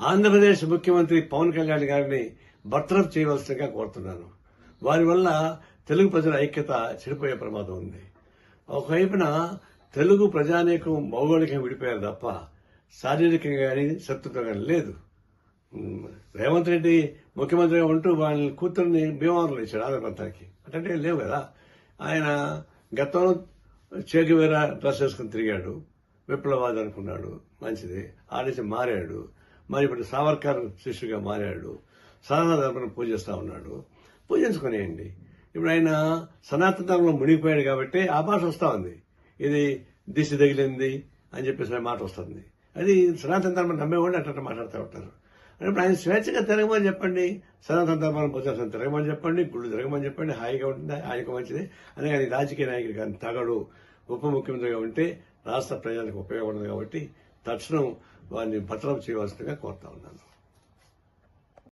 ఆంధ్రప్రదేశ్ ముఖ్యమంత్రి పవన్ కళ్యాణ్ గారిని బర్తరఫ్ చేయవలసిందిగా కోరుతున్నాను. వారి వల్ల తెలుగు ప్రజల ఐక్యత చెడిపోయే ప్రమాదం ఉంది. ఒకవైపున తెలుగు ప్రజానీకం భౌగోళికంగా విడిపోయారు తప్ప శారీరకంగా కానీ శత్రుత్వం కానీ లేదు. రేవంత్ రెడ్డి ముఖ్యమంత్రిగా ఉంటూ వాళ్ళ కూతుర్ని భీమవరంలో ఇచ్చాడు ఆంధ్రప్రాంతానికి అంటే లేవు కదా. ఆయన గతంలో చేకివేరా డ్రెస్ వేసుకుని తిరిగాడు. విప్లవాది అనుకున్నాడు. మంచిది. ఆ నుంచి మారాడు. మరి ఇప్పుడు సావర్కర్ శిష్యుగా మారాడు. సనాతన ధర్మను పూజిస్తూ ఉన్నాడు. పూజించుకునేయండి ఇప్పుడు ఆయన సనాతన ధర్మంలో మునిగిపోయాడు కాబట్టి ఆ భాష వస్తూ ఉంది. ఇది దిశ తగిలింది అని చెప్పేసి ఆ మాట వస్తుంది. అది సనాతన ధర్మం నమ్మేవాళ్ళు అట్లా మాట్లాడుతూ ఉంటారు. ఇప్పుడు ఆయన స్వేచ్ఛగా తిరగమని చెప్పండి సనాతన ధర్మాన్ని ప్రచారం తిరగమని చెప్పండి గుళ్ళు తిరగమని చెప్పండి హాయిగా ఉంటుంది? ఆయనకు మంచిది. అనే కానీ రాజకీయ నాయకుడు కానీ తగడు ఉప ముఖ్యమంత్రిగా ఉంటే రాష్ట్ర ప్రజలకు ఉపయోగపడదు కాబట్టి తక్షణం వారిని భద్రం చేయవలసిందిగా కోరుతా ఉన్నాను.